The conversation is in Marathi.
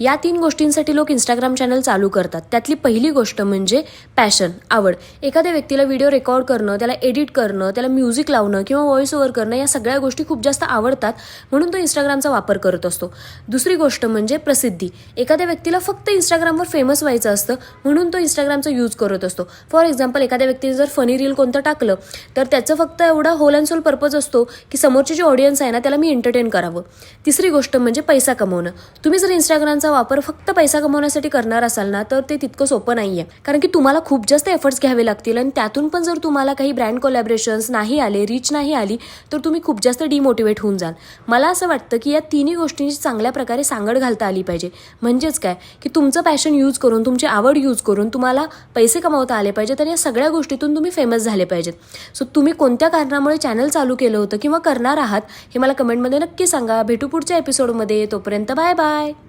या तीन गोष्टींसाठी लोक इंस्टाग्राम चॅनल चालू करतात. त्यातली पहिली गोष्ट म्हणजे पॅशन आवड. एखाद्या व्यक्तीला व्हिडिओ रेकॉर्ड करणं त्याला एडिट करणं त्याला म्युझिक लावणं किंवा व्हॉइस ओव्हर करणं या सगळ्या गोष्टी खूप जास्त आवडतात म्हणून तो इंस्टाग्रामचा वापर करत असतो. दुसरी गोष्ट म्हणजे प्रसिद्धी. एखाद्या व्यक्तीला फक्त इंस्टाग्रामवर फेमस व्हायचं असतं म्हणून तो इंस्टाग्रामचा यूज करत असतो. फॉर एक्झाम्पल एखाद्या व्यक्तीने जर फनी रील कोणतं टाकलं तर त्याचं फक्त एवढा होल अँड सोल पर्पज असतो की समोरचे जे ऑडियन्स आहे ना त्याला मी एंटरटेन करावं. तिसरी गोष्ट म्हणजे पैसा कमवणं. तुम्ही जर इंस्टाग्रामचा वापर फक्त पैसा कमवण्यासाठी करणार असाल ना तर ते तितकं सोपं नाही आहे कारण की तुम्हाला खूप जास्त एफर्ट्स घ्यावे लागतील आणि त्यातून पण जर तुम्हाला काही ब्रँड कोलॅबरेशन्स नाही आले रीच नाही आली तर तुम्ही खूप जास्त डिमोटिवेट होऊन जाल. मला असं वाटतं की या तिन्ही गोष्टींची चांगल्या प्रकारे सांगड घालता आली पाहिजे. म्हणजेच काय? की तुमचं पॅशन यूज करून तुमची आवड यूज करून तुम्हाला पैसे कमावता आले पाहिजेत आणि या सगळ्या गोष्टीतून तुम्ही फेमस झाले पाहिजेत. सो तुम्ही कोणत्या कारणामुळे चॅनल चालू केलं होतं किंवा करणार आहात हे मला कमेंटमध्ये नक्की सांगा. भेटू पुढच्या एपिसोडमध्ये तोपर्यंत बाय बाय